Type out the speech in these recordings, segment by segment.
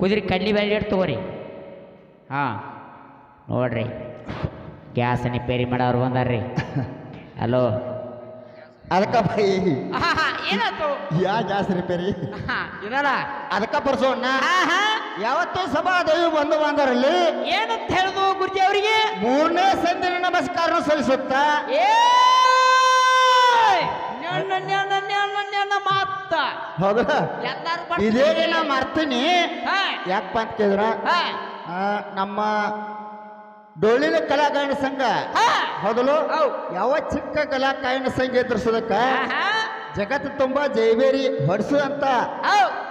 ಕುದುರೆ ಕಡ್ಲಿ ಇಟ್ಟು ತಗೋರಿ. ಹಾಂ ನೋಡ್ರಿ. ಗ್ಯಾಸ್ ರಿಪೇರಿ ಮಾಡೋರು ಬಂದಾರ್ರಿ. ಹಲೋ ಅದಕ್ಕ ಬೈ. ಏನಾಯ್ತು? ಯಾ ಗ್ಯಾಸ್ ರಿಪೇರಿ ಇದಲ್ಲ ಅದಕ್ಕ ಬರ್ಸೋಣ ಯಾವತ್ತೂ ಸಭಾ ದೈವ ಬಂದು ಬಂದರಲ್ಲಿ ಏನಂತ ಹೇಳುದು ಗುರುಜಿ ಅವರಿಗೆ? ಮೂರನೇ ಸಂದಿನ ನಮಸ್ಕಾರ ಸಲ್ಲಿಸುತ್ತ? ಏ ಮಾತ ಹೌದಾ? ಎಲ್ಲಾರು ಇದೇನೆ ನಾ ಮಾಡ್ತೀನಿ ಹಾ. ಯಾಕಪ್ಪ ಅಂತ ಕೇಳಿದ್ರ? ನಮ್ಮ ಡೊಳ್ಳಿನ ಕಲಾಗಾಯನ ಸಂಘ. ಹೌದಲು ಹೌದ್. ಯಾವ ಚಿಕ್ಕ ಕಲಾಕಾಯನ ಸಂಘ ಎದುರಿಸೋದಕ್ಕ. ಜಗತ್ತು ತುಂಬಾ ಜೈಬೇರಿ.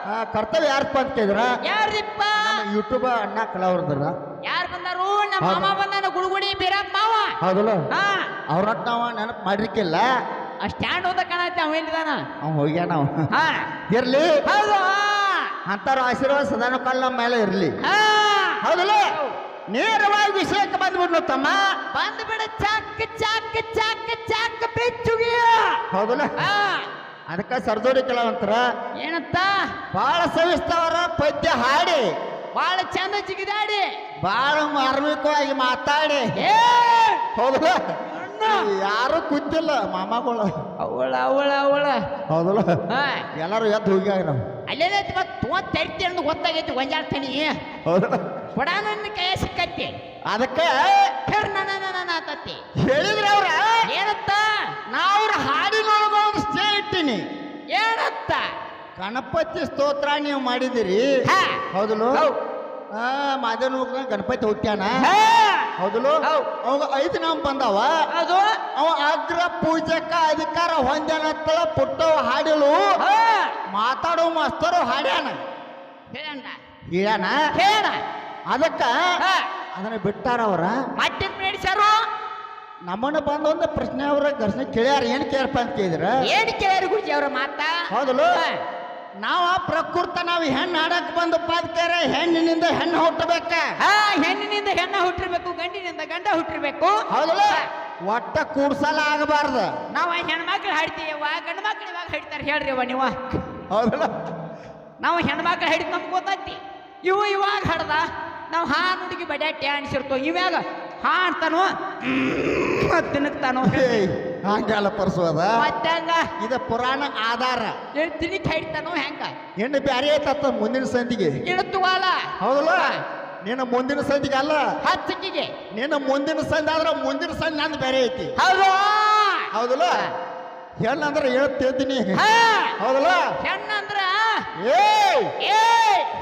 ಆ, ಕರ್ತವ್ಯ ಯಾರಪ್ಪ ಅಂತ ಕೇಳಿದ್ರ? ಯಾರಿಪ್ಪ? ಯೂಟ್ಯೂಬ್ ಅಣ್ಣ ಕಲಾವಿದ್ರ. ಯಾರು ಬಂದರು? ನಮ್ಮ. ಮಾಮ ಬಂದಾನ ಗುಡುಗುಡಿ ಬೀರಪ್ಪ ಮಾವ. ಹೌದಲ್ಲ? ಹಾ. ಅವ್ರನ್ನ ನಾವು ನೆನಪು ಮಾಡಿರ್ಕಿಲ್ಲ. ಆ ಸ್ಟ್ಯಾಂಡ್ ಹೋದ ಕಾಣತ್ತೆ ಅವ ಏನಿದಾನ ಅವ್ ಹೋಗ್ಯಾನ ಅವ. ಹಾ. ಇರ್ಲಿ. ಹೌದು ಅಂತಾರ ಆಶೀರ್ವಾದ ಸದಾನು ಕಾಲ ನಮ್ಮ ಮೇಲೆ ಇರ್ಲಿ. ಹಾ. ಹೌದಲ್ಲ? ನೇರವಾಗಿ ವಿಷಯಕ್ಕೆ ಬಂದ್ಬಿಡ್ನು ತಮ್ಮ. ಬಂದ್ಬಿಡ ಚಾಕ್ ಚಾಕ್ ಚಾಕ್ ಚಾಕ್ ಬೆಚ್ಚುಗೆ ಹೌದಲ್ಲ? ಹಾ. ಅದಕ್ಕ ಸರ್ದೋಡಿ ಕೆಲವಂತರ ಏನಂತ? ಬಹಳ ಸವಿಸ್ತಾವರ ಪದ್ಯ ಹಾಡಿ. ಬಾಳ ಚಂದ ಜಿಗಿದಾಡಿ. ಬಹಳ ಮಾರ್ಮಿಕವಾಗಿ ಮಾತಾಡಿ. ಹೌದಲ್ಲ. ಯಾರು ಕೂತಿಲ್ಲ ಮಾಮಗಳು. ಅವಳ ಅವಳ ಅವಳ. ಹೌದಲ್ಲ? ಹಾ. ಎಲ್ಲರೂ ಎದ್ದು ಹೋಗಿ ನಾವು ಅಲ್ಲೇ ಮತ್ತೆ ತೊಗೊಂಡ್ ತರ್ತಿ ಅನ್ನೋದು ಗೊತ್ತಾಗೈತಿ ಒಂಜಾಡ್ತೀನಿ ಹೌದಲ್ಲ? ಕೊಡ ನನ್ನ ಕೈ ಸಿಕ್ಕತ್ತಿ. ಅದಕ್ಕೆ? ಫೇರ್ ನನ್ನ ನನ್ನ ಆತತ್ತಿ ಹೇಳಿದ್ರ ಅವ್ರ? ಏನತ್ತ? ನಾ ಅವ್ರ ಹಾಡಿನೊಳಗ ಒಂದು ಸ್ಟೇ ಇಟ್ಟಿನಿ. ಏನತ್ತ? ಗಣಪತಿ ಸ್ತೋತ್ರ ನೀವು ಮಾಡಿದಿರಿ ಹಾ. ಹೌದಲ್ಲ? ಹಾ ಮಾದೇವ ಗಣಪತಿ ಹುಟ್ಟ್ಯಾನ? ಹೌದಲು. ಅವಾಗ ಐದು ನಾಮ ಬಂದಾವ. ಅದು ಅವ ಅದ್ರ ಪೂಜಕ ಅಧಿಕಾರ ಹೊಂದ್ಯಾನತ್ತಳ ಪುಟ್ಟವ ಹಾಡಿಲು. ಹಾ. ಮಾತಾಡೋ ಮಾಸ್ತರು ಹಾಡ್ಯಾನ. ಹೇಳ್ಯಾನ? ಹೇಳ. ಅದಕ್ಕ ಹಾ. ಅದನ್ನ ಬಿಟ್ಟಾರ ಅವ್ರ. ಮತ್ತೆ ನಡೆಸಾರು ನಮ್ಮನ್ನ ಬಂದೊಂದು ಪ್ರಶ್ನೆ ಅವ್ರ ಘರ್ಷಣೆ ಕೇಳ್ಯಾರ. ಏನ್ ಕೇಳಪ್ಪ ಅಂತ ಕೇಳಿದ್ರ? ಏನ್ ಕೇಳ್ಯಾರ ಗುರುಜಿ ಅವ್ರ ಮಾತಾ? ಹೌದಲ್ಲ? ಹಾ. ನಾವ ಪ್ರಕೃತ ನಾವ್ ಹೆಣ್ಣು ಆಡಕ್ ಬಂದು ಪಾದ್ಕೇರೆ ಹೆಣ್ಣಿನಿಂದ ಹೆಣ್ಣು ಹುಟ್ಟಬೇಕ ಹಾ ಹೆಣ್ಣಿನಿಂದ ಹೆಣ್ಣ ಹುಟ್ಟಿರ್ಬೇಕು ಗಂಡಿನಿಂದ ಗಂಡ ಹುಟ್ಟಿರ್ಬೇಕು. ಹೌದಲ್ಲ? ಒಟ್ಟ ಕೂಡ್ಸಲ ಆಗಬಾರ್ದು. ನಾವು ಹೆಣ್ಮಕ್ಳು ಹಾಡ್ತೀವ ಗಂಡ ಮಕ್ಳು ಇವಾಗ ಹಾಡ್ತಾರೆ ಹೇಳ್ರಿ ಅವ ನೀವ. ಹೌದಲ್ಲ? ನಾವು ಹೆಣ್ಮಕ್ಳು ಹಾಡಿದ್ ನಮ್ಗೆ ಗೊತ್ತೈತಿ. ಇವು ಇವಾಗ ಹಾಡ್ದ ನಾವು ಹಾ ಹುಡುಗಿ ಬಡ್ಯಾಟ್ಯ ಅನ್ಸಿರ್ತೋ ಇವಾಗ ಹಾಡ್ತಾನೋ ತಿನ್ನಕ್ತಾನೋ ಹಂಗಲ್ಲ ಪರ್ಸೋದ? ಮತ್ತೆ ಹಂಗ ಇದ ಪುರಾಣ ಆಧಾರ. ಏನ್ ತಿನಿಕ್ ಹಾಡ್ತಾನು ಹೆಂಗ? ಹೆಣ್ಣು ಬ್ಯಾರೆ ಐತತ್ತ ಮುಂದಿನ ಸಂದಿಗೆ ಇಳುತ್ತುವಾಲ ಹೌದಲ್ಲ? ನಿನ್ನ ಮುಂದಿನ ಸಂದಿಗೆ ಅಲ್ಲ. ಹತ್ತಿಗೆ ನಿನ್ನ ಮುಂದಿನ ಸಂದಿ ಆದ್ರ ಮುಂದಿನ ಸಂದಿ ನಂದು ಬೇರೆ ಐತಿ. ಹೌದು? ಹೌದಲ್ಲ? ಹೆಣ್ಣಂದ್ರೆ ಹೇಳ್ತಿದ್ದೀನಿ ಹೌದಲ್ಲ? ಹೆಣ್ಣಂದ್ರ ಏ!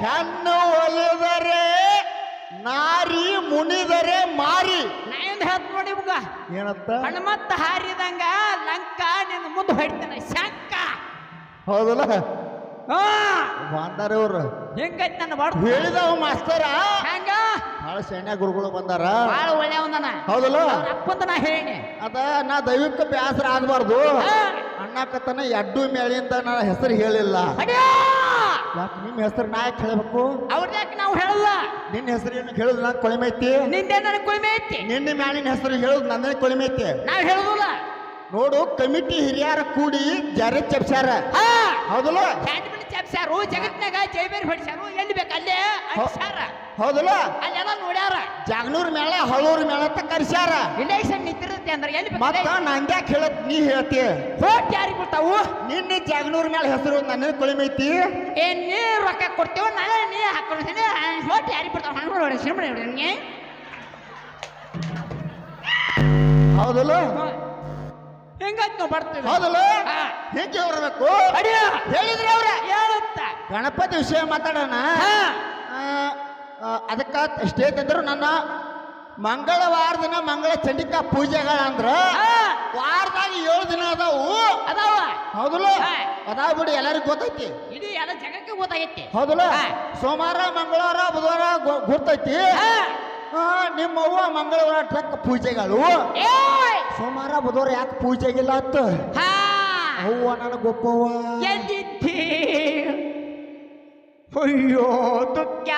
ಹೆಣ್ಣು ಒಲಿದರೆ ನಾರಿ ಮುನಿದರೆ ಮಾರಿ ನಾ ಏನ್ ಹೇಳ್ತ ನೋಡಿ ಮುಗ ಏನತ್ತ ಹನುಮತ್ತ ಹಾರಿದಂಗ ಲಂಕ ನಿನ್ನ ಮುಂದೆ ಹೊಡ್ತೇನೆ. ಶಂಕ. ಹೌದಲ್ಲ? ಹಾ. ಬಂದಾರ ಇವ್ರು. ಹೆಂಗೈತ್ ನನ್ನ ಬಡ್ದು ಹೇಳಿದವ ಮಾಸ್ತರ? ಹೆಂಗ? ಬಹಳ ಸಣ್ಣ ಗುರುಗಳು ಬಂದಾರ. ಭಾಳ ಒಳ್ಳೆಯವನ ಹೌದಲ್ಲ? ಅಪ್ಪಂತ ನಾ ಹೇಳಿ ಅದ ನಾ ದೈವಿಕ ಬ್ಯಾಸರ ಆಗಬಾರ್ದು. ಅಣ್ಣಕತನ ಎಡ್ಡು ಮೇಳಿಂದ ನನ್ನ ಹೆಸರು ಹೇಳಿಲ್ಲ! ಯಾಕೆ ನಿಮ್ಮ ಹೆಸರು ನಾ ಯಾಕೆ ಹೇಳಬೇಕು ಅವ್ರ್ದ್ಯಾಕ್ ನಾವು ಹೇಳಲ್ಲ? ನಿನ್ನ ಹೆಸರು ಏನು ಹೇಳುದು ನಾನು ಐತಿ? ನಿಂದೆ ನನಗೆ ಕೊಳಿಮೆ ಐತಿ. ನಿನ್ನ ಮ್ಯಾಲಿನ ಹೆಸರು ಹೇಳುದು ನನ್ನ ಕೊಳಿಮೆ ಐತಿ. ನಾವು ಹೇಳುದಿಲ್ಲ. ನೋಡು ಕಮಿಟಿ ಹಿರಿಯರ ಕೂಡಿ ಜಾರಿ ಚಪ್ಸ್ಯಾರ. ಹಾ. ಹೌದಲ್ಲ? ಹ್ಯಾಂಡ್ ಬಿಲ್ ಚಾಪ್ಸ್ಯಾರು ಜಗತ್ನಾಗ ಜೈಬೇರಿ ಹೊಡಿಸಾರು ಎಲ್ಲಿ ಬೇಕು ಅಲ್ಲೇ ಹೌದಲ್ಲ? ಅಲ್ಲೆಲ್ಲ ನೋಡ್ಯಾರ. ಜಾಗನೂರ್ ಮೇಳ ಹಳೂರ್ ಮೇಳ ಅಂತ ಕರ್ಸ್ಯಾರ. ಇಲೆಕ್ಷನ್ ನಿಂತಿರುತ್ತೆ ಅಂದ್ರೆ ಎಲ್ಲಿ ಮತ್ತ ನಂಗ್ಯಾಕೆ ಹೇಳತ್ ನೀ ಹೇಳ್ತಿ? ಹೋಟ್ ಯಾರಿಗೆ ಬಿಡ್ತಾವು? ನಿನ್ನ ಜಾಗನೂರ್ ಮೇಲೆ ಹೆಸರು ನನ್ನ ಕೊಳಿಮೈತಿ ಏನ್ ನೀ ರೊಕ್ಕ ಕೊಡ್ತೇವ ನಾನು ನೀ ಹಾಕೊಂಡಿದ್ದೀನಿ ಹೋಟ್ ಯಾರಿಗೆ ಬಿಡ್ತಾವ? ಹಣ್ಣು ನೋಡಿ ಸಿನಿಮಾ ನೋಡಿ ನಿಂಗೆ ಹೌದಲ್ಲ? ಹೆಂಗಾಯ್ತು ನಾವು ಬರ್ತೀವಿ? ಹೌದಲ್ಲ? ಹೆಂಗೆ ಬರಬೇಕು ಅಡಿಯ ಹೇಳಿದ್ರಿ ಅವ್ರ. ಹೇಳುತ್ತ? ಗಣಪತಿ ವಿಷಯ ಮಾತಾಡೋಣ. ಅದಕ್ಕ ಸ್ಟೇಜ್ ಅಂದ್ರು ನನ್ನ ಮಂಗಳವಾರ ದಿನ ಮಂಗಳ ಚಂಡಿಕಾ ಪೂಜೆಗಳಂದ್ರ ಅಂದ್ರ ವಾರದಾಗ ಏಳು ದಿನ ಅದಾವು. ಅದಾವ. ಹೌದಲ್ಲ. ಅದಾವ ಬಿಡಿ ಎಲ್ಲರಿಗೂ ಗೊತ್ತೈತಿ. ಇಡೀ ಎಲ್ಲ ಜಗಕ್ಕೆ ಗೊತ್ತಾಗೈತಿ. ಹೌದಲ್ಲ. ಸೋಮವಾರ ಮಂಗಳವಾರ ಬುಧವಾರ ಗೊ- ಗುರ್ತೈತಿ. ಹಾ. ಆ, ನಿಮ್ಮ ಅವ್ವ ಮಂಗಳವಾರ ಟ್ರಕ್ ಪೂಜೆಗಳು! ಸೋಮವಾರ ಬುಧವಾರ ಯಾಕೆ ಪೂಜೆಗಿಲ್ಲ ಅತ್ತ? ಹಾ. ಅವ್ವ ನನಗೆ ಗೊಪ್ಪವ್ವ ಅಯ್ಯೋ ದುಃಖ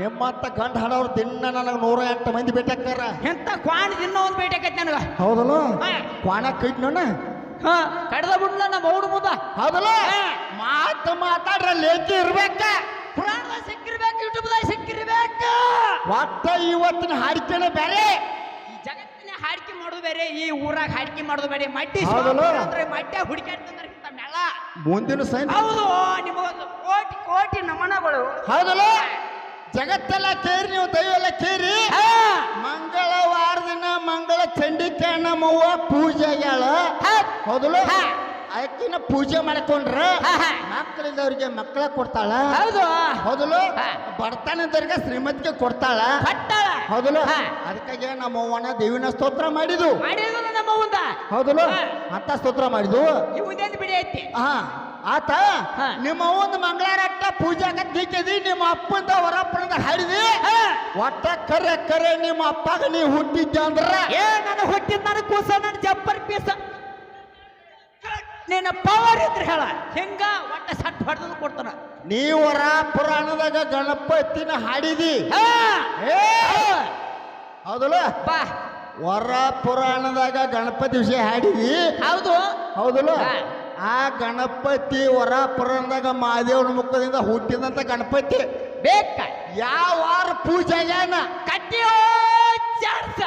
ನಿಮ್ಮಂತ ಗಂಡ ಹಡವ್ರು ದಿನ ನನಗೆ ನೂರ ಎಂಟು ಮಂದಿ ಭೇಟಿಯಾಗ್ತಾರ ಎಂತ ಕ್ವಾಣ ದಿನ ಒಂದು ಭೇಟಿ ಆಕೈತಿ ನನಗ? ಹೌದಲ್ಲ. ಕ್ವಾಣ ಕೈಟ್ ನೋಣ ಹಾ ಕಡ್ದ ಬಿಡ್ಲ ನಮ್ಮ ಅವ್ರ ಮುದ. ಹೌದಲ್ಲ. ಮಾತು ಮಾತಾಡ್ರ ಲೇಖಿ ಇರ್ಬೇಕ. ಪುರಾಣದಾಗ ಸಿಕ್ಕಿರ್ಬೇಕು ಯೂಟ್ಯೂಬ್ ಒಟ್ಟ ಇವತ್ತಿನ ಹಾಡಿಕೆನೆ ಬೇರೆ ಈ ಜಗತ್ತಿನ ಹಾಡಿಕೆ ಮಾಡೋದು ಬೇರೆ ಈ ಊರಾಗ ಹಾಡಿಕೆ ಮಾಡೋದು ಬೇರೆ. ಮಟ್ಟಿ ಹೌದಲ್ಲ? ಅಂದ್ರೆ ಮಡ್ಯ ಹುಡುಕಾಡ್ತಂದ್ರೆ ಇಂಥ ಮೆಳ ಮುಂದಿನ ಸೈನ್ ಹೌದು ನಿಮಗೊಂದು ಕೋಟಿ ಕೋಟಿ ನಮನಗಳು. ಹೌದಲ್ಲ? ಜಗತ್ತೆಲ್ಲ ಕೇರಿ ನೀವು ದೈವೆಲ್ಲ ಕೇರಿ? ಮಂಗಳವಾರ ದಿನ ಮಂಗಳ ಚಂಡಿಕೆ ನಮ್ಮವ್ವ ಪೂಜೆ ಆಗ್ಯಾಳ ಮೊದಲು. ಆಕಿನ ಪೂಜೆ ಮಾಡ್ಕೊಂಡ್ರ. ಮಕ್ಕಳಿದ್ದವ್ರಿಗೆ ಮಕ್ಕಳ ಕೊಡ್ತಾಳ. ಹೌದು. ಮೊದಲು. ಬಡತನದವ್ರಿಗೆ ಶ್ರೀಮತಿಗೆ ಕೊಡ್ತಾಳ. ಕೊಟ್ಟಾಳ. ಮೊದಲು ಹಾ. ಅದಕ್ಕಾಗಿ ನಮ್ಮ ಅವ್ವನ ದೇವಿನ ಸ್ತೋತ್ರ ಮಾಡಿದು ಹೌದಲು. ಅಂತ ಸ್ತೋತ್ರ ಮಾಡಿದು ಇವುದೇನು ಬಿಡಿ ಐತಿ? ಹಾ. ಆತ. ನಿಮ್ಮ ಒಂದು ಮಂಗಳಾರಟ್ಟ ಪೂಜೆ ಆಗತ್ ದಿಕ್ಕದಿ ನಿಮ್ಮ ಅಪ್ಪಂದ ಹೊರಪ್ಪನದ ಹಾಡಿದಿ ಒಟ್ಟ ಕರೆ ಕರೆ ನಿಮ್ಮ ಅಪ್ಪಗ ನೀ ಹುಟ್ಟಿದ್ದ ಅಂದ್ರ? ಏ ನಾನು ಹುಟ್ಟಿದ ನನ್ನ ಕೂಸ ನನ್ನ ಜಬ್ಬರ್ ಪೀಸ. ನಿನ್ನ ಪವರ್ ಇದ್ರೆ ಹೇಳ ಹೆಂಗ ಒಟ್ಟ ಸಟ್ ಹೊಡೆದು ಕೊಡ್ತಾನ. ನೀವರ ಪುರಾಣದಾಗ ಗಣಪತಿನ ಹಾಡಿದಿ. ಹೌದಲ್ಲ? ಬಾ. ವರ ಪುರಾಣದಾಗ ಗಣಪತಿ ವಿಷಯ ಹಾಡಿದಿ? ಹೌದು. ಹೌದಲ್ಲ. ಆ ಗಣಪತಿ ವರ ಪುರಾಣದಾಗ ಮಹಾದೇವನ ಮುಖದಿಂದ ಹುಟ್ಟಿದಂತ ಗಣಪತಿ. ಬೇಕ? ಯಾವ ವಾರ ಪೂಜೆಗೇನ ಕಟ್ಟಿಯೋ ಚಾರ್ಸ.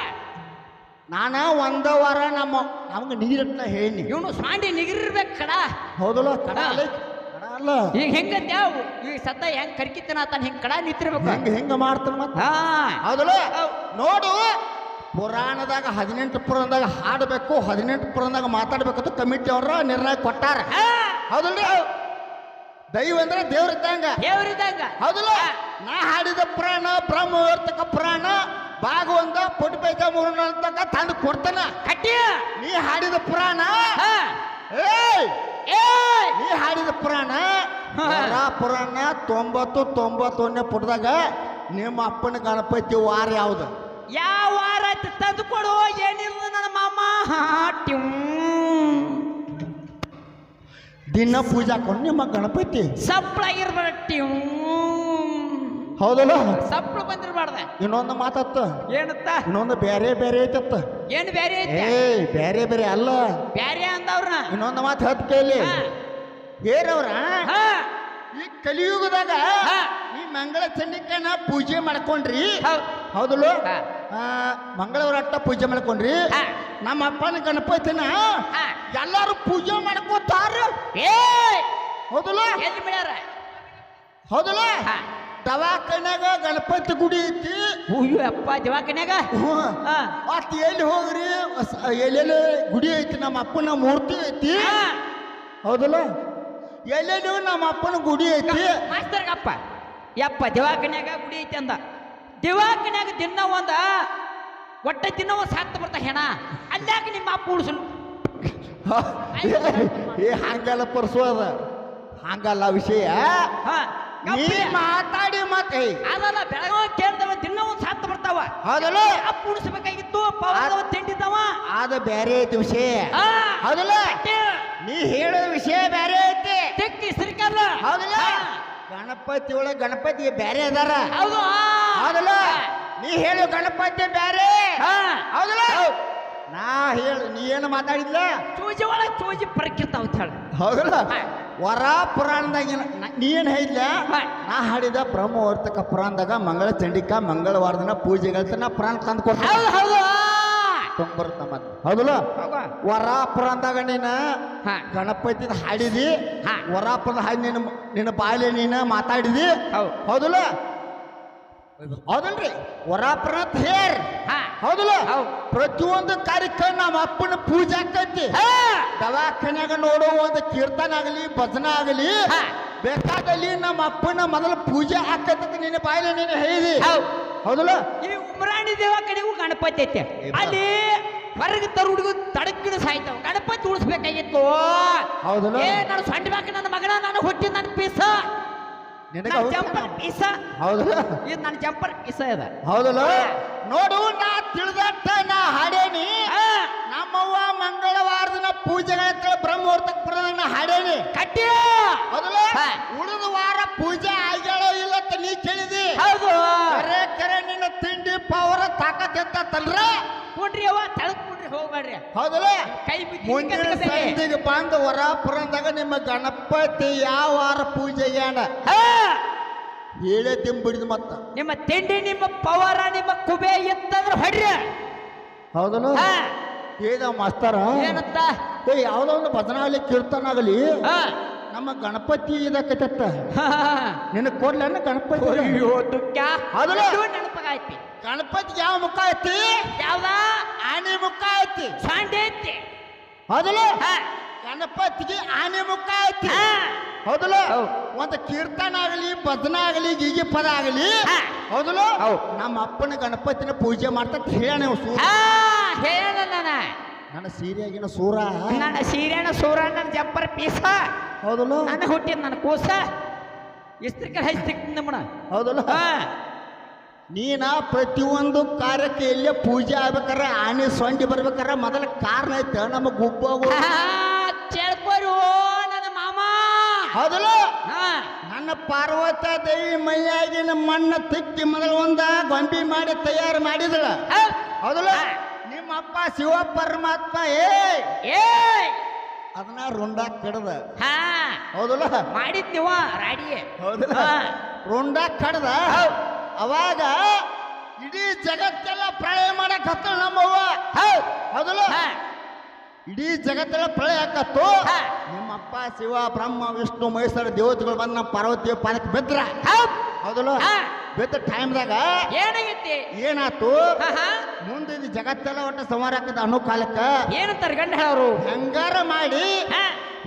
ನಾನ ಒಂದ ವಾರ ನಮ್ಮ ನಮ್ಗೆ ನೀರಟ್ನ ಹೇಳಿ. ಇವನು ಸಾಂಡಿ ನಿಗಿರ್ಬೇಕು ಕಡ ಹೌದಲ್ಲ ಕಡ ಅಲ್ಲ ಈಗ ಈಗ ಹೆಂಗಂತ ಈಗ ಸದ್ದ ಹೆಂಗ್ ಕರ್ಕಿತ್ತನ ಅಂತ ಹೆಂಗ್ ಕಡ ನಿಂತಿರ್ಬೇಕು? ಹೆಂಗ ಹೆಂಗ ಮಾಡ್ತಾನ ಮತ್ತ? ಹಾ. ಹೌದಲ್ಲ? ನೋಡು ಪುರಾಣದಾಗ ಹದಿನೆಂಟು ಪುರಾಣದಾಗ ಹಾಡಬೇಕು ಹದಿನೆಂಟು ಪುರಾಣದಾಗ ಮಾತಾಡ್ಬೇಕಂತ ಕಮಿಟಿ ಅವರು ನಿರ್ಣಯ ಕೊಟ್ಟಾರ. ಹೌದಲ್ರಿ? ದೈವ ಅಂದ್ರೆ ದೇವ್ರ ಇದ್ದಂಗ ದೇವ್ರಿದ್ದಂಗ. ಹೌದಲ್ಲ? ನಾ ಹಾಡಿದ ಪುರಾಣ ಬ್ರಹ್ಮವರ್ತಕ ಪುರಾಣ ಭಾಗವಂತ ಪುಟ್ ಪೈಕ ಮೂರಣ ಅಂತಕ ತಂದು ಕೊಡ್ತಾನ. ಕಟ್ಟಿಯ ನೀ ಹಾಡಿದ ಪುರಾಣ? ಹಾ. ಏಯ್! ಏಯ್! ನೀ ಹಾಡಿದ ಪುರಾಣ. ಪುರಾಣ ತೊಂಬತ್ತು ತೊಂಬತ್ತೊಂದನೇ ಪುಟದಾಗ ನಿಮ್ಮ ಅಪ್ಪನ ಗಣಪತಿ ವಾರ ಯಾವ್ದು? ಯಾವ ವಾರ ತಂದು ಕೊಡು ಏನಿಲ್ಲ ನನ್ನ ಮಾಮ? ಟ್ಯೂಂ. ದಿನ ಪೂಜಾ ಕೊಂಡು ನಿಮ್ಮ ಗಣಪತಿ. ಸಪ್ಳ ಟ್ಯೂಂ. ಹೌದಲ್ಲ? ಸಪ್ಳ ಬಂದಿರ್ಬಾರ್ದ ಇನ್ನೊಂದು ಮಾತತ್ತ. ಏನತ್ತ? ಇನ್ನೊಂದು ಬೇರೆ ಬೇರೆ ಐತತ್ತ. ಏನು ಬೇರೆ ಐತೆ? ಏಯ್ ಬೇರೆ ಬೇರೆ ಅಲ್ಲ. ಬೇರೆ ಅಂದವ್ರನ್ನ ಇನ್ನೊಂದು ಮಾತು ಹತ್ ಕೇಳಿ. ಬೇರೆಯವ್ರ? ಈ ಕಲಿಯುಗದಾಗ. ಈ ಮಂಗಳ ಚಂಡಿಕನ ಪೂಜೆ ಮಾಡ್ಕೊಂಡ್ರಿ. ಹೌದ್. ಹೌದಲ್ಲ. ಮಂಗಳವಾರ ಅಟ್ಟ ಪೂಜೆ ಮಾಡ್ಕೊಂಡ್ರಿ. ನಮ್ಮ ಅಪ್ಪನ ಗಣಪತಿನ. ಎಲ್ಲಾರು ಪೂಜೆ ಮಾಡ್ಕೋತಾರ. ಹೌದಲ್ಲ? ಹೌದಲ್ಲ. ದವಾಖಾನ್ಯಾಗ ಗಣಪತಿ ಗುಡಿ ಐತಿ. ಅಯ್ಯೋ ಅಪ್ಪ. ಹಾ. ಮತ್ ಎಲ್ಲಿ ಹೋಗ್ರಿ? ಎಲ್ಲೆಲ್ಲ ಗುಡಿ ಐತಿ? ನಮ್ಮ ಅಪ್ಪನ ಮೂರ್ತಿ ಐತಿ. ಹೌದಲ್ಲ? ಎಲ್ಲೆಲ್ಲಿ ನಮ್ಮ ಅಪ್ಪನ ಗುಡಿ ಐತಿ? ಮಾಸ್ತರ್ಗಪ್ಪ ಯಪ್ಪ ದವಾಖಾನ್ಯಾಗ ಗುಡಿ ಐತಿ ಅಂದ. ದಿವಾಕನ್ಯಾಗ ದಿನ ಒಂದ ಒಟ್ಟೆ ತಿನ್ನೋ ಒಂದ್ ಸಾಕ್ತ ಬರ್ತ ಹೆಣ. ಅಲ್ಲಾಗ ನಿಮ್ಮ ಅಪ್ಪ ಉಳಿಸಲು ಏ ಹಂಗಲ್ಲ ಪರ್ಸು ಅದ. ಹಂಗಲ್ಲ ವಿಷಯ. ಮಾತಾಡಿ ಮತ್ತೆ ಅದಲ್ಲ ಬೆಳಗಾವ ಕೇಳ್ದವ ದಿನ ಒಂದು ಸತ್ತು ಬರ್ತಾವ. ಹೌದಲ್ಲ? ಅಪ್ಪ ಉಳಿಸ್ಬೇಕಾಗಿತ್ತು ತಿಂಡಿದ್ದವ ಅದು ಬೇರೆ ಐತಿ ವಿಷಯ. ಹೌದಲ್ಲ. ನೀ ಹೇಳೋ ವಿಷಯ ಬೇರೆ ಐತಿ. ತೆಕ್ಕಿ ಸಿರಿಕಲ್ಲ. ಹೌದಲ್ಲ. ಗಣಪತಿ ಒಳಗೆ ಗಣಪತಿ ಬೇರೆ ಅದಾರ. ಹೌದು. ಹೌದಲ್ಲ? ನೀ ಹೇಳು ಗಣಪತಿ ಬೇರೆ. ಹೌದಲ್ಲ? ನಾ ಹೇಳು ನೀ ಏನು ಮಾತಾಡಿದ್ಲ? ಚೂಜಿ ಒಳಗೆ ಚೂಜಿ ಪರಕ್ಕಿರ್ತಾವ ಅಂತ ಹೇಳ. ಹೌದಲ್ಲ. ವರ ಪುರಾಣದಾಗ ನೀ ಏನು ಹೇಳಿದ್ಲ. ನಾ ಹಾಡಿದ ಬ್ರಹ್ಮವರ್ತಕ ಪುರಾಣದಾಗ ಮಂಗಳ ಚಂಡಿಕಾ ಮಂಗಳವಾರ ದಿನ ನಾ ಪುರಾಣ ತಂದು ಕೊಡ್ತೀನಿ ಹೌದು ಹೌದು. ತೊಂಬರುತ್ತ ಮತ್ತೆ ಹೌದಲ್ಲ ಹೌದು. ಅಂದಾಗ ನೀನ ಗಣಪತಿ ಹಾಡಿದಿ ವರಾಪುರದ ಹಾಡಿ ನೀನು ನಿನ್ನ ಬಾಯಲ್ಲಿ ನೀನ ಮಾತಾಡಿದಿ ಹೌದು. ಹೌದಲ್ಲ ಹೌದಲ್ರಿ ವರಾಪುರ ಅಂತ ಹೇರ್. ಹೌದಲ್ಲ ಹೌದು. ಪ್ರತಿಯೊಂದು ಕಾರ್ಯಕ್ರಮ ನಮ್ಮ ಅಪ್ಪನ ಪೂಜೆ ಆಗ್ತೈತಿ. ದವಾಖಾನ್ಯಾಗ ನೋಡೋ ಒಂದು ಕೀರ್ತನ ಆಗಲಿ ಭಜನ ಆಗಲಿ ಹಾ. ಬೇಕಾದಲ್ಲಿ ನಮ್ಮ ಅಪ್ಪನ ಮೊದಲು ಪೂಜೆ ಆಕೈತಿ ನಿನ್ನ ಬಾಯಲ್ಲಿ ನೀನು ಹೇಳಿದಿ. ಹೌದಲ್ಲ? ಈ ಉಮ್ರಾಣಿ ದೇವ ಕಡೆಗೂ ಗಣಪತಿ ಐತೆ. ಅಲ್ಲಿ ಹೊರಗೆ ತರ ಹುಡುಗ ತಡಕಿನ ಸಾಯ್ತಾವ ಗಣಪತಿ ಉಳಿಸ್ಬೇಕಾಗಿತ್ತು. ಹೌದಲ್ಲ? ಏ ನಾನು ಸಣ್ಣ ಬ್ಯಾಕ ನನ್ನ ಮಗನ ನಾನು ಹುಟ್ಟಿ ನನ್ನ ಪೀಸ? Jumper piece. ಹೌದಲ್ಲ? ಇದು ನನ್ನ ಜಂಪರ್ ಪೀಸ ಇದೆ. ಹೌದಲ್ಲ? ನೋಡು ನಾ ತಿಳಿದಟ್ಟ ನಾ ಹಾಡೇನಿ. ನಮ್ಮವ್ವ ಮಂಗಳವಾರ ದಿನ ಪೂಜೆಗಳ ಬ್ರಹ್ಮುಹೂರ್ತ ಪುರಾಣ ಹಾಡೇನಿ. ಕಟ್ಟಿ ಹೌದಲ್ಲ. ಉಳಿದ ವಾರ ಪೂಜೆ ಆಗ್ಯಾಳೋ ಇಲ್ಲ ಅಂತ ನೀ ಕೇಳಿದಿ. ಹೌದು. ಪವರ ತಲ್ರ ಕೊಡ್ರಿ ಅವ ತಳಕ್ ಕೊಡ್ರಿ ಹೋಗ್ಬೇಡ್ರಿ. ಹೌದಲ್ಲ? ಕೈ ಬಿದ್ದು ಮುಂದಿನ ಕಟ್ಕೊಬೇಡಿ. ಸಂಧಿಗೆ ಬಂದು ವರ ಪುರಂದಾಗ ನಿಮ್ಮ ಗಣಪತಿ ಯಾವ ವಾರ ಪೂಜೆ ಏನ? ಹಾ! ಹೇಳೇ ತಿಂಬಿಡಿದ್ ಮತ್ತ. ನಿಮ್ಮ ತಿಂಡಿ ನಿಮ್ಮ ಪವರ ನಿಮ್ಮ ಕುಬೆ ಎತ್ತಂದ್ರೆ ಹೊಡ್ರಿ. ಹೌದಲ್ಲ? ಹಾ. ಮಾಸ್ತಾರ ಮಾಸ್ತರ? ಏನಂತ? ಏ ಯಾವ್ದೋ ಒಂದು ಭಜನಾಗಲಿ ಕೀರ್ತನ ಆಗಲಿ. ಹಾ. ನಮ್ಮ ಗಣಪತಿ ಇದಕ್ಕತ್ತ ಹಾ. ನಿನಗೆ ಕೊಡ್ಲೇನ ಗಣಪತಿ? ಅಯ್ಯೋ ದುಃಖ ಹೌದಲ್ಲ? ನೆನಪಾಗೈತಿ. ಗಣಪತಿಗೆ ಯಾವ ಮುಖ ಐತಿ? ಯಾವ? ಆನೆ ಮುಖ ಐತಿ. ಸಾಂಡೆ ಐತಿ. ಹೌದಲ್ಲ? ಹಾ. ಗಣಪತಿಗೆ ಆನೆ ಮುಖ ಐತಿ. ಹೌದಲು ಹೌದಲ್ಲ? ಒಂದು ಕೀರ್ತನ ಆಗಲಿ ಭಜನ ಆಗಲಿ ಗೀಗಿ ಪದ ಆಗಲಿ ಹೌದಲು ಹೌದಲ್ಲ? ನಮ್ಮ ಅಪ್ಪನ ಗಣಪತಿನ ಪೂಜೆ ಮಾಡ್ತಾ ಹೇಳ ನೀವು ಸೂರ. ಹಾ ಹೇಳ ನಾನ. ನನ್ನ ಸೀರೆಗಿನ ಸೂರ. ನನ್ನ ಸೀರೆನ ಸೂರ ನನ್ನ ಜಪ್ಪರ ಪೀಸ. ಹೌದಲ್ಲ? ನನ್ನ ಹುಟ್ಟಿದ ನನ್ನ ಕೂಸ. ಇಸ್ತ್ರಿಕಲ್ ಹಚ್ಚಿ ಸಿಕ್ತೀನಿ ನಮ್ಮನ ಹೌದಲ್ಲ? ಹಾ. ನೀನ ಪ್ರತಿಯೊಂದು ಕಾರ್ಯಕ್ಕೆ ಎಲ್ಲೇ ಪೂಜೆ ಆಗ್ಬೇಕಾರ ಆನೆ ಸೊಂಡಿ ಬರ್ಬೇಕಾರ ಮೊದಲ ಕಾರಣ ಐತೆ ನಮ್ಮ ಗುಬ್ಬ ನನ್ನ ಮಾಮ. ಹೌದಲ್ಲ? ಹಾ. ನನ್ನ ಪಾರ್ವತ ದೇವಿ ಮೈಯಾಗಿನ ಮಣ್ಣ ತಿಕ್ಕಿ ಮೊದಲು ಒಂದ ಗೊಂಬಿ ಮಾಡಿ ತಯಾರು ಮಾಡಿದಳ. ಹೌದ್. ಹೌದಲ್ಲ? ಹಾ. ನಿಮ್ಮ ಅಪ್ಪ ಶಿವ ಪರಮಾತ್ಮ ಏ! ಏ! ಅದನ್ನ ರುಂಡ ಕಡದ. ಹಾ. ಹೌದಲ್ಲ? ಮಾಡಿದ್ ನೀವ ರಾಡಿ ಹೌದಲ್ಲ? ರುಂಡಾ ಕಡದ. ಅವಾಗ ಇಡೀ ಜಗತ್ತೆಲ್ಲ ಪ್ರಳಯ ಮಾಡಕ್ ಹತ್ತಳ ನಮ್ಮವ್ವ ಮೊದಲು. ಇಡೀ ಜಗತ್ತೆಲ್ಲ ಪ್ರಳಯ ಹಾಕತ್ತು. ನಿಮ್ಮಪ್ಪ ಶಿವ ಬ್ರಹ್ಮ ವಿಷ್ಣು ಮಹೇಶ್ವರ ದೇವತೆಗಳು ಬಂದು ನಮ್ಮ ಪಾರ್ವತಿ ಪಾದಕ್ಕೆ ಬಿದ್ರ ಹೌದ್. ಹೌದಲ್ಲ. ಬಿದ್ದ ಟೈಮ್ದಾಗ ಏನಾಗೈತಿ ಏನಾತು. ಮುಂದೆ ಇದು ಜಗತ್ತೆಲ್ಲ ಒಟ್ಟ ಸಂಹಾರ ಹಾಕದ ಅನ್ನೋ ಕಾಲಕ್ಕೆ ಏನಂತಾರೆ ಗಂಡ ಅವರು ಹೆಂಗಾರ ಮಾಡಿ.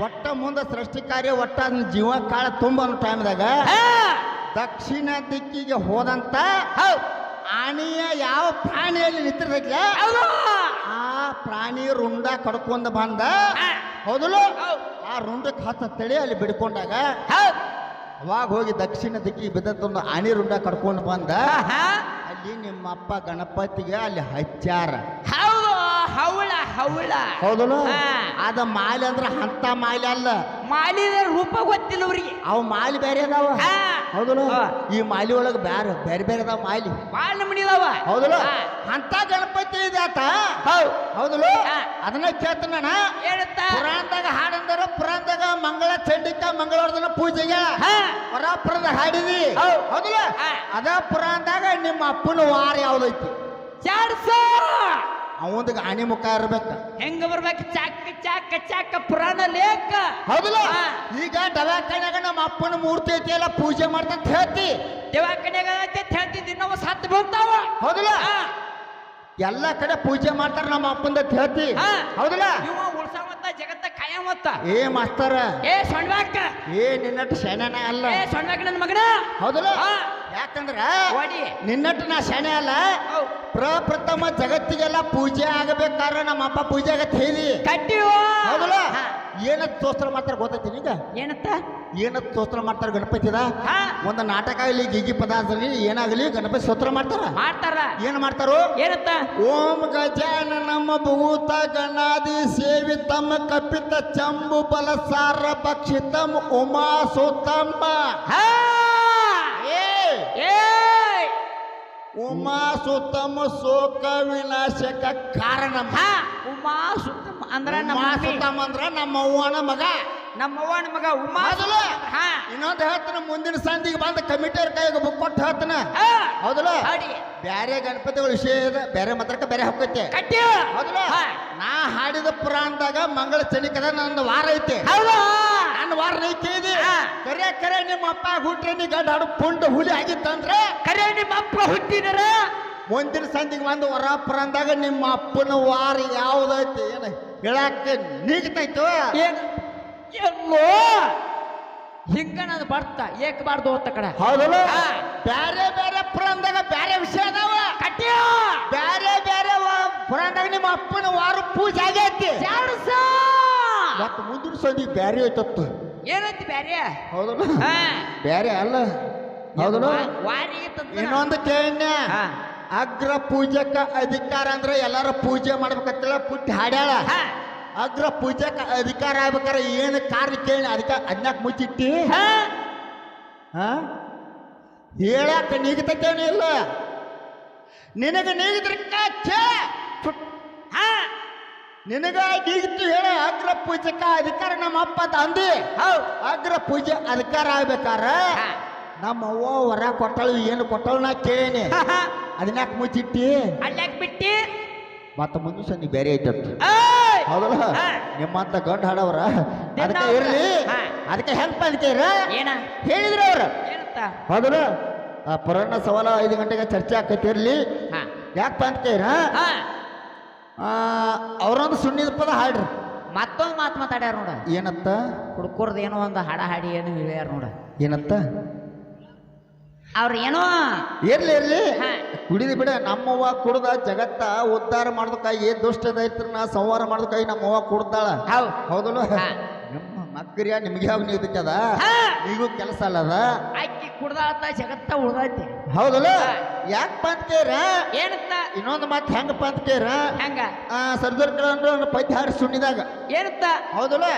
ಒಟ್ಟ ಮುಂದೆ ಸೃಷ್ಟಿ ಕಾರ್ಯ ಒಟ್ಟ ಜೀವ ಕಾಳ ತುಂಬ ಅನ್ನೋ ಟೈಮ್ದಾಗ. ದಕ್ಷಿಣ ದಿಕ್ಕಿಗೆ ಹೋದಂತ ಹೌದ್. ಆನೆಯ ಯಾವ ಪ್ರಾಣಿಯಲ್ಲಿ ನಿಂತಿರ್ತೈತಿ. ಆ ಪ್ರಾಣಿ ರುಂಡ ಕಡ್ಕೊಂಡು ಬಂದ. ಹೌದಲ್ಲ ಆ ರುಂಡಕ್ಕೆ ಕಾತ ತಳಿ ಅಲ್ಲಿ ಬಿಡ್ಕೊಂಡಾಗ. ಅವಾಗ ಹೋಗಿ ದಕ್ಷಿಣ ದಿಕ್ಕಿಗೆ ಬಿದ್ದಂತ ಆನೆ ರುಂಡ ಕಡ್ಕೊಂಡು ಬಂದ. ಅಲ್ಲಿ ನಿಮ್ಮಪ್ಪ ಗಣಪತಿಗೆ ಅಲ್ಲಿ ಹಚ್ಚಾರ ಹವಳ ಹವಳ ಹೌದಲ್ಲ ಹಾ. ಅದ ಮಾಲಿ ಅಂದ್ರ ಅಂತ ಮಾಲಿ ಅಲ್ಲ ಮಾಲಿದ ರೂಪ ಗೊತ್ತಿಲ್ಲ ಅವ್ರಿಗೆ ಅವು ಮಾಲಿ ಬೇರೆ ಅದಾವ ಹಾ. ಹೌದಲ್ಲ ಹಾ. ಈ ಮಾಲಿ ಒಳಗ ಬ್ಯಾರ ಬೇರೆ ಬೇರೆ ಅದಾವ ಮಾಲಿ ಬಾಳ ನಮನಿದಾವ ಹೌದಲ್ಲ ಹಾ. ಅಂತ ಗಣಪತಿ ಇದೆ ಆತ ಹೌದ್. ಹೌದಲ್ಲ ಹಾ. ಅದನ್ನ ಕೇಳ್ತಾನ ಹೇಳುತ್ತ ಪುರಾಣದಾಗ ಹಾಡಂದ್ರ ಪುರಾಣದಾಗ ಮಂಗಳ ಚಂಡಿಕ ಮಂಗಳವಾರದನ ಪೂಜೆಗೆ ಹಾ. ಪರಾಪರದ ಹಾಡಿದಿ ಹೌದ್. ಹೌದಲ್ಲ ಹಾ. ಅದ ಪುರಾಣದಾಗ ನಿಮ್ಮ ಅಪ್ಪನ ವಾರ ಯಾವ್ದೈತಿ ಚಾಡ್ಸ ಅವಂದಾಗ ಆನೆ ಮುಖ ಇರ್ಬೇಕು. ಹೆಂಗ ಬರ್ಬೇಕು? ಚಾಕ ಚಾಕ ಚಾಕ ಪುರಾಣ ಲೇಖ. ಹೌದಲ್ಲ. ಈಗ ದವಾಖಾನೆಗ ನಮ್ಮ ಅಪ್ಪನ ಮೂರ್ತಿ ಐತಿ ಎಲ್ಲ ಪೂಜೆ ಮಾಡ್ತಂತ ಹೇಳ್ತಿ. ದೇವಾಕನ್ಯಾಗ ಹೇಳ್ತಿದ್ದಿ ನಾವು ಸತ್ತು ಬೀಳ್ತಾವ ಹೌದಲ್ಲ. ಎಲ್ಲ ಕಡೆ ಪೂಜೆ ಮಾಡ್ತಾರ ನಮ್ಮ ಅಪ್ಪಂದ ಅಂತ ಹೇಳ್ತಿ. ಹೌದಲ್ಲ? ಇವ ಉಳ್ಸಾವತ್ತ ಜಗತ್ತ ಕಾಯಮತ್ತ ಏ ಮಾಸ್ತರ. ಏ ಸೊಣ್ವಾಕ. ಏ ನಿನ್ನಟ್ಟು ಶನನ ಅಲ್ಲ. ಏ ಸೊಣ್ವಾಕ ನನ್ನ ಮಗನ. ಹೌದಲ್ಲ? ಹಾ. ಓಡಿ. ನಿನ್ನಟ್ಟು ನಾ ಶಣೆ ಅಲ್ಲ? ಹೌದ್. ಪ್ರಪ್ರಥಮ ಜಗತ್ತಿಗೆಲ್ಲ ಪೂಜೆ ಆಗಬೇಕಾದ್ರೆ ನಮ್ಮ ಅಪ್ಪ ಪೂಜೆ ಆಗತ್ತೆ ಹೇಳಿ. ಕಟ್ಟಿವ ಹೌದಲ್ಲ. ಏನತ್ ತೋಸ್ತ್ರ ಮಾಡ್ತಾರ ಗೊತ್ತೈತಿ ಈಗ? ಏನತ್ತ? ಏನತ್ ತೋಸ್ತ್ರ ಮಾಡ್ತಾರೆ ಗಣಪತಿದ ಹಾ. ಒಂದು ನಾಟಕ ಆಗಲಿ ಗಿಗಿ ಪದಾರ್ಥ ಆಗಲಿ ಏನಾಗಲಿ ಗಣಪತಿ ಸ್ತೋತ್ರ ಮಾಡ್ತಾರ? ಮಾಡ್ತಾರ. ಏನ್ ಮಾಡ್ತಾರೋ? ಏನತ್ತ? ಓಂ ಗಜಾನ ನಮ್ಮ ಭೂತ ಗಣಾದಿ ಸೇವಿತಂ ಕಪಿತ ಚಂಬು ಬಲಸಾರ ಭಕ್ಷಿತಂ ಉಮಾ ಸುತಮ್ಮ ಹಾ ಏ ಏ ಉಮಾ ಸುತ್ತಮ ಶೋಕ ವಿನಾಶಕ ಕಾರಣ ಉಮಾ ಸುತ್ತಮ ಅಂದ್ರ ನಮ್ಮ ಮಮ್ಮಿ. ಅಂದ್ರ ನಮ್ಮ ಅವ್ವನ ಮಗ ನಮ್ಮ ಅವ್ವನ ಮಗ ಉಮಾ? ಹಾ. ಇನ್ನೊಂದು ಹೇಳ್ತಾನ ಮುಂದಿನ ಸಂದಿಗೆ ಬಂದ ಕಮಿಟಿಯವ್ರ ಕೈಗೆ ಬುಕ್ ಕೊಟ್ಟು ಹೇಳ್ತಾನ. ಹೌದಲ್ಲ ಹಾಡಿ. ಬ್ಯಾರೆ ಗಣಪತಿಗಳ ವಿಷಯ ಬ್ಯಾರೆ ಬೇರೆ ಮಾತ್ರಕ್ಕೆ ಬೇರೆ ಹೋಗತ್ತೆ ಕಟ್ಟಿ. ಹೌದಲ್ಲ ನಾ ಹಾಡಿದ ಪುರಾಣದಾಗ ಮಂಗಳ ಚನಿಕದ ನಂದು ವಾರ ಐತೆ. ನನ್ನ ವಾರ ನೀ ಇದೆ. ಕರೆ ಕರೆ ನಿಮ್ಮ ಅಪ್ಪ ಹುಟ್ರೆ ನೀ ಗಡ್ಡ ಹಾಡು ಪುಂಡ ಹುಲಿ ಆಗಿತ್ತಂದ್ರೆ ಕರೆ ನಿಮ್ಮ ಅಪ್ಪ ಹುಟ್ಟಿದರ? ಮುಂದಿನ ಸಂದಿಗೆ ಬಂದು ವರ ಪುರಾಣದಾಗ ನಿಮ್ಮ ಅಪ್ಪನ ವಾರ ಯಾವ್ದೈತಿ? ಏನ ಹೇಳಕ್ಕೆ ನೀಗ್ತೈತು? ಏನ್? ಎಲ್ಲೋ ಹಿಂಗ ನಾನು ಬರ್ತ ಏಕ್ ಬಾರ್ದು ಅಂತ ಕಡೆ. ಹೌದಲ್ಲ? ಬ್ಯಾರೆ ಬ್ಯಾರೆ ಬೇರೆ ಪುರಾಣದಾಗ ಬ್ಯಾರೆ ವಿಷಯ ಅದಾವ. ಕಟ್ಟಿ ಬ್ಯಾರೆ ಬ್ಯಾರೆ ಪುರಾಣದಾಗ ನಿಮ್ಮ ಅಪ್ಪನ ವಾರ ಪೂಜೆ ಆಗೈತಿ. ಚಾಡ್ಸ ಮತ್ತ ಮುಂದಿನ ಸಂಧಿಗೆ ಬ್ಯಾರೆ ಐತತ್ತು. ಏನಂತ ಬ್ಯಾರೆ? ಹೌದಲ್ಲ? ಬ್ಯಾರೆ ಅಲ್ಲ. ಹೌದಲ್ಲ? ವಾರಿ ಇನ್ನೊಂದು ಕೇಳ್ಯ ಹಾ. ಅಗ್ರ ಪೂಜಕ ಅಧಿಕಾರ ಅಂದ್ರೆ ಎಲ್ಲಾರ ಪೂಜೆ ಮಾಡ್ಬೇಕಂತೇಳ ಪುಟ್ಟಿ ಹಾಡ್ಯಾಳ. ಹಾ ಪೂಜೆ ಅಧಿಕಾರ ಆಗ್ಬೇಕಾರ ಏನು ಕಾರ್ಯ ಕೇಳಿ ಅದಕ್ಕೆ ಅದನ್ನಾಕ ಮುಚ್ಚಿಟ್ಟಿ? ಹಾ? ಹಾ? ಹೇಳಾಕ ನೀಗತೈತೇನು ಇಲ್ಲ? ನಿನಗ ನೀಗಿದ್ರಕ್ಕ ಕೇಳ ಹಾ? ನಿನಗ ನೀಗಿತ್ತು ಹೇಳ ಅಗ್ರ ಪೂಜಕ ಅಧಿಕಾರ ನಮ್ಮ ಅಪ್ಪ ಅಂತ ಅಂದಿ ಹೌದ್. ಅಗ್ರ ಪೂಜೆ ಅಧಿಕಾರ ಆಗ್ಬೇಕಾರ. ನಮ್ಮ ಅವ್ವ ವರ ಕೊಟ್ಟಳು ಏನು ಕೊಟ್ಟಳು ನಾ ಕೇಳಿ ಅದನ್ನಾಕ್ ಮುಚ್ಚಿಟ್ಟಿ. ಅಲ್ಲಾಕ್ ಬಿಟ್ಟಿ. ಮತ್ತ ಮನುಷ್ಯ ನೀ ಬೇರೆ ಐತಂತ. ಏಯ್! ಹೌದಲ್ಲ. ನಿಮ್ಮಂತ ಗಂಡ ಹಾಡವ್ರ? ಅದಕ್ಕೆ ಇರ್ಲಿ. ಅದಕ್ಕೆ ಹೆಲ್ಪ್ ಅದಕ್ಕೆ ಏನ? ಹೇಳಿದ್ರ ಅವ್ರ. ಹೌದಲ್ಲ? ಆ ಪುರಾಣ ಸವಾಲ ಐದು ಗಂಟೆಗೆ ಚರ್ಚೆ ಆಕೈತಿ ಇರ್ಲಿ. ಹಾ. ಯಾಕಪ್ಪ ಅಂತ ಕೇಳ್ರ ಹಾ. ಅವ್ರೊಂದು ಸುಣ್ಣಿದ ಪದ ಹಾಡ್ರಿ. ಮತ್ತೊಂದು ಮಾತು ಮಾತಾಡ್ಯಾರ ನೋಡ. ಏನತ್ತ? ಹುಡ್ಕೋರ್ದು ಏನೋ ಒಂದು ಹಾಡ ಹಾಡಿ ಏನು ಹೇಳ್ಯಾರ ನೋಡ. ಏನತ್ತ? ಅವ್ರ ಏನೋ? ಇರ್ಲಿ ಇರ್ಲಿ. ಕುಡಿದು ಬಿಡ ನಮ್ಮವ್ವ ಕುಡ್ದ ಜಗತ್ತ ಉದ್ಧಾರ ಮಾಡೋದಕ್ಕಾಗಿ ಏನ್ ದುಷ್ಟ ನಾ ಸಂಹಾರ ಮಾಡೋದಕ್ಕಾಗಿ ನಮ್ಮವ್ವ ಕುಡ್ದಾಳ. ಹೌದು. ಹೌದಲ್ಲ ಹಾ. ನಿಮ್ಮ ಮಕ್ಕರಿಯ ನಿಮ್ಗೆ ಯಾವ ನೀವು. ಈಗೂ ಕೆಲಸ ಅಲ್ಲದ? ಕುಡ್ದಾಳತ್ತ ಜಗತ್ತ ಉಳ್ದೈತಿ. ಹೌದಲ್ಲ? ಯಾಕೆ ಅಂತ ಕೇಳ್ರ? ಏನಂತ ಇನ್ನೊಂದು ಮಾತು ಹೆಂಗಪ್ಪ ಅಂತ ಕೇರ ಹೆಂಗ? ಆ ಸರ್ದಾರ್ ಅಂದ್ರೆ ಪದ್ಯ ಹಾರಿ ಸುಣ್ಣಿದಾಗ. ಏನಂತ ಹೌದಲ್ಲ?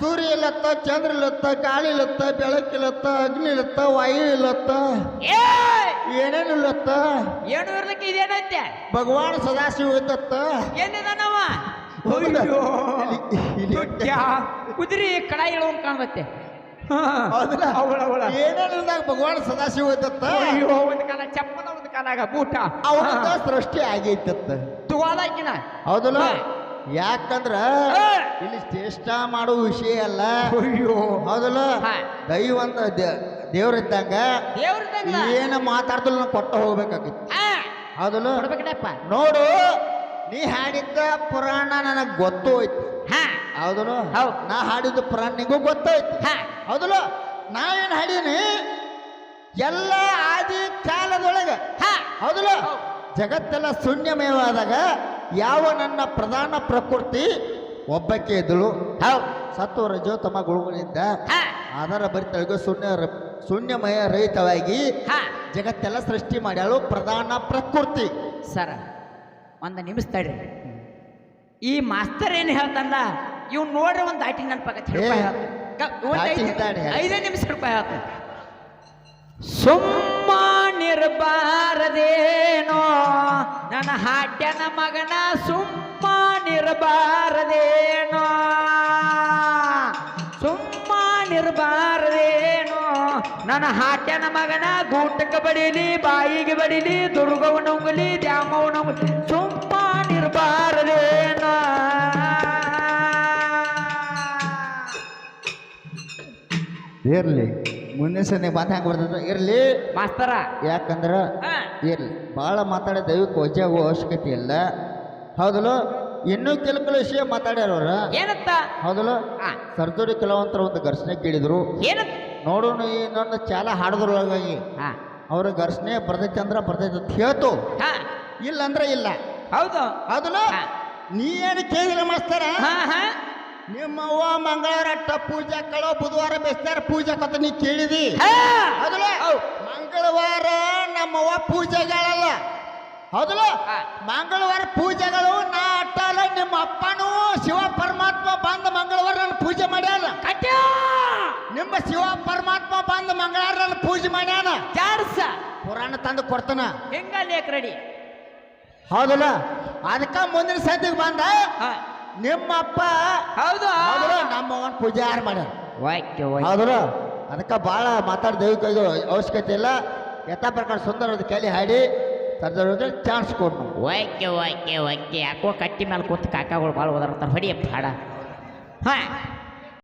ಸೂರ್ಯ ಇಲ್ಲತ್ತ ಚಂದ್ರ ಇಲ್ಲತ್ತ ಗಾಳಿ ಇಲ್ಲತ್ತ ಬೆಳಕಿಲ್ಲತ್ತ ಅಗ್ನಿ ಇಲ್ಲತ್ತ ವಾಯು ಇಲ್ಲತ್ತ ಏನೇನು ಇಲ್ಲತ್ತ ಏನು ಇರ್ಲಿಕ್ಕೆ ಇದೇನೈತೆ ಭಗವಾನ್ ಸದಾಶಿವ ಇದ್ದತ್ತ ಏನಿದಾನವ. ಕುದುರೆ ಕಡಾಯಿ ಇಳುವಂಗ್ ಕಾಣತ್ತೆ ಹೌದಲ್ಲ? ಅವಳ ಅವಳ ಏನೇನು ಇಲ್ದಾಗ ಭಗವಾನ್ ಸದಾಶಿವ ಇದ್ದತ್ತ? ಅಯ್ಯೋ ಒಂದ್ ಕಾಲ ಚಪ್ಪಲ ಒಂದು ಕಾಲಾಗ ಬೂಟ. ಅವನಿಂದ ಸೃಷ್ಟಿ ಆಗೈತತ್ತ. ತುವಾದಾಕಿನ. ಹೌದಲ್ಲ. ಯಾಕಂದ್ರ ಇಲ್ಲಿ ಚೇಷ್ಟ ಮಾಡೋ ವಿಷಯ ಅಲ್ಲ. ಅಯ್ಯೋ. ಹೌದಲ್ಲ? ದೈವಂತ ದೈವ ಅಂತ ದೇವ್ರಿದ್ದಂಗ ದೇವ್ರದಂಗ ಏನ ಮಾತಾಡ್ದಲ್ಲ ನಾವು ಕೊಟ್ಟ ಹೋಗ್ಬೇಕಾಗಿತ್ತು. ಹಾ. ಹೌದಲ್ಲ? ನೋಡು ನೀ ಹಾಡಿದ್ದ ಪುರಾಣ ನನಗ್ ಗೊತ್ತು ಹೋಯ್ತು ಹಾ. ಹೌದಲ್ಲ? ಹೌದ್. ನಾ ಹಾಡಿದ ಪುರಾಣ ನಿಗೂ ಗೊತ್ತಾಯ್ತು. ಹಾ. ಹೌದಲ್ಲ? ನಾ ಏನು ಹಾಡೀನಿ? ಎಲ್ಲ ಆದಿ ಕಾಲದೊಳಗೆ. ಹಾ. ಹೌದಲ್ಲ? ಜಗತ್ತೆಲ್ಲ ಶೂನ್ಯಮಯವಾದಾಗ ಯಾವ ನನ್ನ ಪ್ರಧಾನ ಪ್ರಕೃತಿ ಒಬ್ಬಕ್ಕೆ ಇದ್ದಳು ಹೌ ಸತ್ವ ರಜೋ ತಮ್ಮ ಗುಳುಗಳಿಂದ ಆಧಾರ ಬರಿತಳಿಗೆ ಶೂನ್ಯ ಶೂನ್ಯಮಯ ರಹಿತವಾಗಿ ಹಾ. ಜಗತ್ತೆಲ್ಲ ಸೃಷ್ಟಿ ಮಾಡ್ಯಾಳು ಪ್ರಧಾನ ಪ್ರಕೃತಿ. ಸರ ಒಂದು ನಿಮಿಷ ತಡ್ರಿ. ಈ ಮಾಸ್ತರ್ ಏನು ಹೇಳ್ತಂದ? ಇವ್ ನೋಡ್ರಿ ಒಂದು ದಾಟಿ ನನ್ನ ಪಕ್ಕ. ಐದೇ ನಿಮಿಷ ರೂಪಾಯಿ ಸುಮ್ಮ ಸುಮ್ಮನಿರಬಾರದೇನೋ ನನ್ನ ಹಾಟ್ಯನ ಮಗನ ಸುಮ್ಮನಿರಬಾರದೇನೋ ಸುಮ್ಮನಿರಬಾರದೇನೋ ನನ್ನ ಹಾಟ್ಯನ ಮಗನ ಗೂಟಕ್ಕೆ ಬಡಿಲಿ ಬಾಯಿಗೆ ಬಡಿಲಿ ದುರ್ಗವನ ಉಂಗಲಿ ದ್ಯಾಮವನ ಸುಮ್ಮ ಸುಮ್ಮನಿರಬಾರದೇನೋ ಇರ್ಲಿ. ಮುಂದೆ ಸನಿ ಮಾತು ಹ್ಯಾಂಗ ಬರ್ತದ? ಇರ್ಲಿ. ಮಾಸ್ತರ. ಯಾಕಂದ್ರ ಹಾ. ಇರ್ಲಿ. ಭಾಳ ಮಾತಾಡೋ ದೈವಕ್ಕೆ ವಜೆ ಅವಶ್ಯಕತೆ ಇಲ್ಲ. ಹೌದಲ್ಲ? ಇನ್ನೂ ಕೆಲ ಕೆಲ ವಿಷಯ ಮಾತಾಡ್ಯಾರ ಏನತ್ತ? ಏನಂತ ಹೌದಲ್ಲ? ಹಾ. ಸರ್ಜರಿ ಕೆಲವಂತರ ಒಂದು ಘರ್ಷಣೆ ಕೇಳಿದ್ರು. ಏನಂತ? ನೋಡೋಣ ಇನ್ನೊಂದು ಚಾಲ ಹಾಡಿದ್ರು ಹಾಗಾಗಿ. ಅವ್ರ ಘರ್ಷಣೆ ಬರ್ತೈತೆ ಅಂದ್ರ ಬರ್ತೈತೆ ಅಂತ ಹೇಳ್ತು. ಹಾ. ಇಲ್ಲ ಅಂದ್ರೆ ಇಲ್ಲ. ಹೌದು. ಹೌದಲ್ಲ. ನೀ ಏನು ಕೇಳಿದ್ರೆ ಮಾಸ್ತರ? ಹಾ ಹಾ. ನಿಮ್ಮವ್ವ ಮಂಗಳವಾರ ಪೂಜೆ ಕಳೋ ಬುಧವಾರ ಬೆಸ್ತಾರ ಪೂಜೆ ಕತ್ತ ನೀ ಕೇಳಿದಿ? ಹೌದಲ್ಲ. ಮಂಗಳವಾರ ನಮ್ಮವ್ವ ಪೂಜೆಗಳಲ್ಲ. ಹೌದಲ್ಲ? ಮಂಗಳವಾರ ಪೂಜೆಗಳು ನಾ ಅಟ್ಟ ಅಲ್ಲ ನಿಮ್ಮ ಅಪ್ಪನೂ ಶಿವ ಪರಮಾತ್ಮ ಬಂದ ಮಂಗಳವಾರ ನನ್ನ ಪೂಜೆ ಮಾಡ್ಯಾನ. ನಿಮ್ಮ ಶಿವ ಪರಮಾತ್ಮ ಬಂದ ಮಂಗಳವಾರ ನನ್ನ ಪೂಜೆ ಮಾಡ್ಯಾನ. ಜಾರ್ಸ. ಪುರಾಣ ತಂದು ಕೊಡ್ತಾನ. ಹೆಂಗ ಲೇಕ್ ರೆಡಿ ಹೌದಲ್ಲ? ಅದಕ್ಕ ಮುಂದಿನ ಸದ್ಯಕ್ಕೆ ಬಂದ. ನಿಮ್ಮಪ್ಪ ಹೌದು. ನಮ್ಮ ನಮ್ಮವನ್ ಪೂಜಾರ ಮಾಡ್ಯಾರ ವಾಕ್ಯ ಹೌದು. ಅದಕ್ಕೆ ಭಾಳ ಮಾತಾಡ ದೈವಿಕ ಅವಶ್ಯಕತೆ ಇಲ್ಲ. ಯಥಾ ಪ್ರಕಾರ ಸುಂದರದ ಕೆಲಿ ಹಾಡಿ ಸರ್ದಾರ ಚಾನ್ಸ್ ಕೊಡ್ನು. ವಾಕ್ಯ ವಾಕ್ಯ ವಾಕ್ಯ ಯಾಕೋ ಕಟ್ಟಿ ಮೇಲೆ ಕೂತು ಕಾಕಾಗಳು ಭಾಳ ಓದಾಡ್ತಾರೆ ಹೊಡಿಯಪ್ಪ ಹಾಡ. ಹಾ.